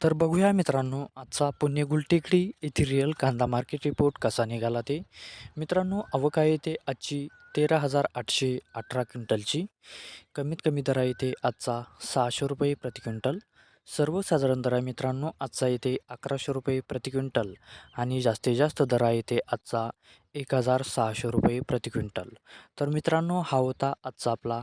तर बघूया मित्रांनो आजचा पुणे गुलटेकडी येथील रिअल कांदा मार्केट रिपोर्ट कसा निघाला ते. मित्रांनो अवका येथे आजची तेरा हजार आठशे अठरा क्विंटलची. कमीत कमी दरा येथे आजचा सहाशे रुपये प्रति क्विंटल. सर्वसाधारण दर आहे मित्रांनो आजचा येते अकराशे रुपये प्रति क्विंटल आणि जास्तीत जास्त दरा येथे आजचा एक हजार सहाशे रुपये प्रति क्विंटल. तर मित्रांनो हा होता आजचा आपला